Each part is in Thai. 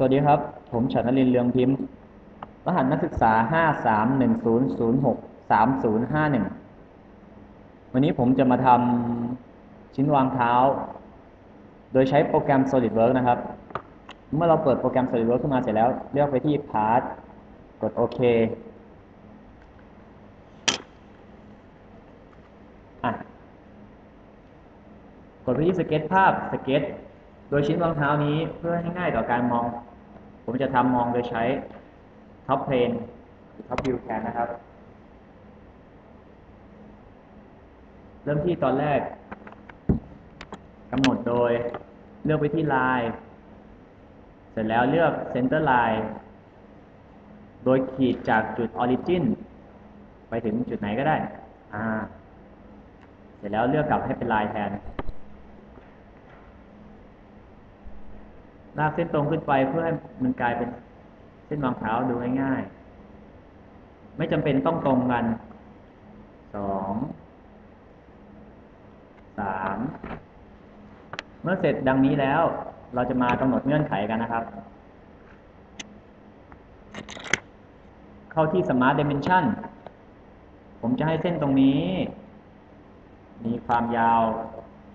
สวัสดีครับ ผมฉันนรินเรืองพิมพ์ รหัสนักศึกษา 5310063051 วันนี้ผมจะมาทำชิ้นวางเท้า โดยใช้โปรแกรม SolidWorks นะครับ เมื่อเราเปิดโปรแกรม SolidWorks ขึ้นมาเสร็จแล้ว เลือกไปที่ Part กดโอเคอะ กดไปที่สเก็ตภาพสเก็ต โดยชิ้นวางเท้านี้เพื่อให้ง่ายต่อการมอง ผมจะทำมองโดยใช้ท็อปเพลนท็อปวิวแคนนะครับ เริ่มที่ตอนแรกกำหนดโดยเลือกไปที่ลาย เสร็จแล้วเลือก Center Line โดยขีดจากจุด Origin ไปถึงจุดไหนก็ได้ อ่า เสร็จแล้วเลือกกลับให้เป็นลายแทน ลากเส้นตรงขึ้นไปเพื่อให้มันกลายเป็นเส้นวางเท้าดูง่ายๆ ไม่จำเป็นต้องตรงกันสองสามเมื่อเสร็จดังนี้แล้ว เราจะมากำหนดเงื่อนไขกันนะครับ เข้าที่ Smart Dimension ผมจะให้เส้นตรงนี้ มีความยาว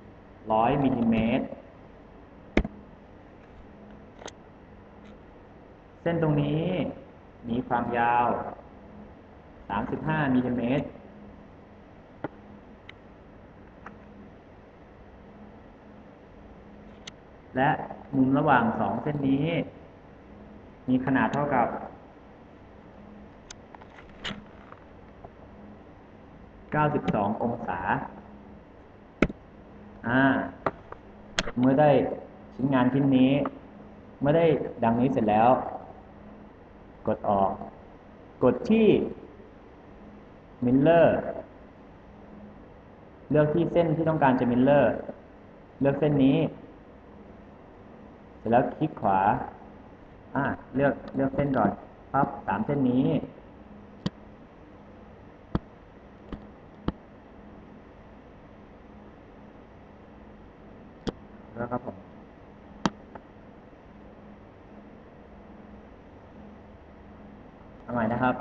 100มิลลิเมตร เส้นตรงนี้มีความยาว 35มิลลิเมตร และมุมระหว่างสองเส้นนี้ มีขนาดเท่ากับ 92 องศา อ่า เมื่อได้ชิ้นงานชิ้นนี้ เมื่อได้ดังนี้เสร็จแล้ว กดออก กดที่มิลเลอร์เลือกที่เส้นที่ต้องการจะมิลเลอร์เลือกเส้นนี้ เสร็จแล้วคลิกขวาอ่าเลือกเลือกเส้นก่อนปั๊บสามเส้นนี้ แล้วครับผม เอาใหม่นะครับ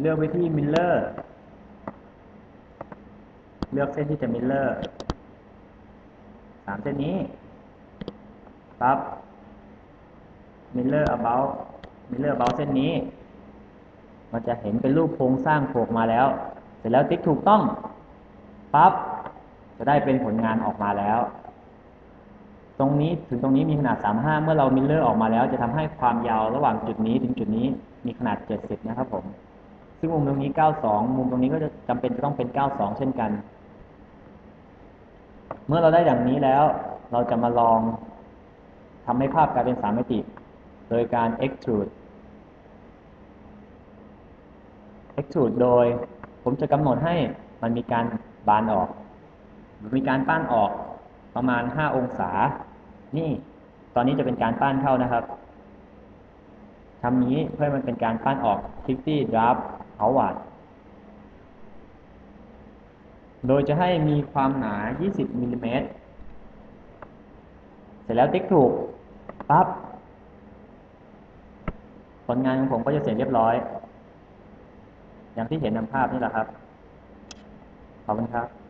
เลือกไปที่มิลเลอร์ เลือกเส้นที่จะมิลเลอร์สามเส้นนี้ปั๊บมิลเลอร์ about มิลเลอร์ about เส้นนี้ มันจะเห็นเป็นรูปโครงสร้างโผล่มาแล้ว เสร็จแล้วติ๊กถูกต้องปั๊บ จะได้เป็นผลงานออกมาแล้ว ตรงนี้ถึงตรงนี้มีขนาด 35 เมื่อเรามิลเลอร์ออกมาแล้ว จะทำให้ความยาวระหว่างจุดนี้ถึงจุดนี้มีขนาด 70 นะครับผม ซึ่งมุมตรงนี้ 92 มุมตรงนี้ก็จะจำเป็นจะต้องเป็น 92 เช่นกัน เมื่อเราได้อย่างนี้แล้ว เราจะมาลองทำให้ภาพกลายเป็นสามมิติ โดยการ extrude extrude โดยผมจะกำหนดให้มันมีการบานออก มีการปั้นออกประมาณ 5 องศา นี่ ตอนนี้จะเป็นการปั้นเข้านะครับทำนี้เพื่อมันเป็นการปั้นออก60 draft outward โดยจะให้มีความหนา 20มิลลิเมตร เสร็จแล้วติ๊กถูก ปั๊บ ผลงานของผมก็จะเสร็จเรียบร้อย อย่างที่เห็นในภาพนี่แหละครับ ขอบคุณครับ